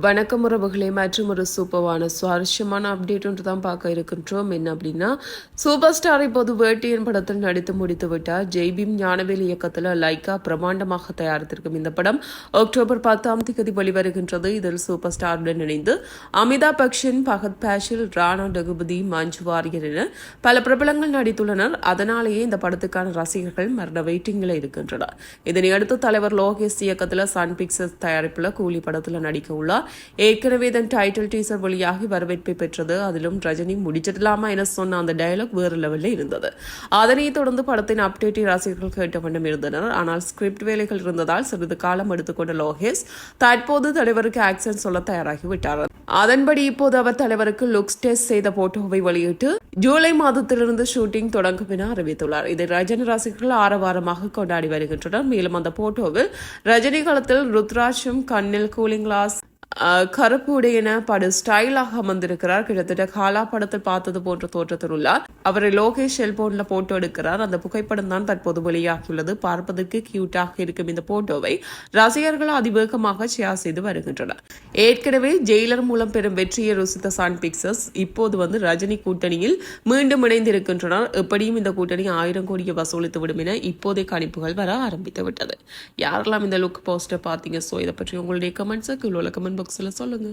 வணக்கம் உறவுகளே மற்றும் ஒரு சூப்பரான சுவாரஸ்யமான அப்டேட் ஒன்று தான் பார்க்க இருக்கின்றோம். என்ன அப்படின்னா சூப்பர் ஸ்டார் இப்போது வேட்டியன் படத்தில் நடித்து முடித்து விட்டார் ஜெய்பீம் ஞானவேல் இயக்கத்தில் லைக்கா பிரமாண்டமாக தயாரித்திருக்கும் இந்த படம் அக்டோபர் பத்தாம் தேதி வெளிவருகின்றது. இதில் சூப்பர் ஸ்டாருடன் இணைந்து அமிதாப் பச்சன் பகத் பேஷில் ராணா டகுபதி மஞ்சு வாரியர் என பல பிரபலங்கள் நடித்துள்ளனர். அதனாலேயே இந்த படத்துக்கான ரசிகர்கள் மரண வெயிட்டிங்கில் இருக்கின்றனர். இதனையடுத்து தலைவர் லோகேஷ் இயக்கத்தில் சன் பிக்சர்ஸ் தயாரிப்பில் கூலி படத்தில் நடிக்க உள்ளார். ஏற்கனவே இதன் டைட்டில் டீசர் வெளியாகி வரவேற்பை பெற்றது. அதிலும் ரஜினி முடிச்சிடலாமா என சொன்ன அந்த டயலாக் வேறு லெவலில் இருந்தது. அதனைத் தொடர்ந்து படத்தின் அப்டேட்டை ரசிகர்கள் கேட்ட வண்ணம் இருந்தனர். ஆனால் ஸ்கிரிப்ட் வேலைகள் இருந்ததால் சிறிது காலம் எடுத்துக்கொண்ட லோகேஷ் தற்போது தலைவருக்கு ஆக்சன் சொல்ல தயாராகிவிட்டார் அதன்படி இப்போது அவர் தலைவருக்கு லுக்ஸ் டெஸ்ட் செய்த போட்டோவை வெளியிட்டு ஜூலை மாதத்திலிருந்து ஷூட்டிங் தொடங்கும் என அறிவித்துள்ளார். இதை ரஜினி ரசிகர்கள் ஆரவாரமாக கொண்டாடி வருகின்றனர். மேலும் அந்த போட்டோவில் ரஜினி காலத்தில் ருத்ராட்சம் கண்ணில் கூலிங் கிளாஸ் கருப்பு உடையன படு ஸ்டைலாக அமர்ந்திருக்கிறார். கிட்டத்தட்ட காலா படத்தில் பார்த்தது போன்ற தோற்றத்தில் உள்ளார். அவரை லோகேஷ் செல்போன்ல போட்டோ எடுக்கிறார். அந்த புகைப்படம் தான் தற்போது வெளியாகியுள்ளது. பார்ப்பதற்கு கியூட்டாக இருக்கும் இந்த போட்டோவை ரசிகர்கள் அதிவேகமாக ஷேர் செய்து வருகின்றனர். ஏற்கனவே ஜெயிலர் மூலம் பெறும் வெற்றியை ருசித்த சான் பிக்சர்ஸ் இப்போது வந்து ரஜினி கூட்டணியில் மீண்டும் இணைந்திருக்கின்றனர். எப்படியும் இந்த கூட்டணி ஆயிரம் கோடியை வசூலித்து விடும் என இப்போதைய கணிப்புகள் வர ஆரம்பித்து விட்டது. யாரெல்லாம் இந்த லுக் போஸ்டர் பார்த்தீங்க? ஸோ இதை பற்றி உங்களுடைய கமெண்ட்ஸை கீழே உள்ள கமெண்ட் பாக்ஸில் சொல்லுங்க.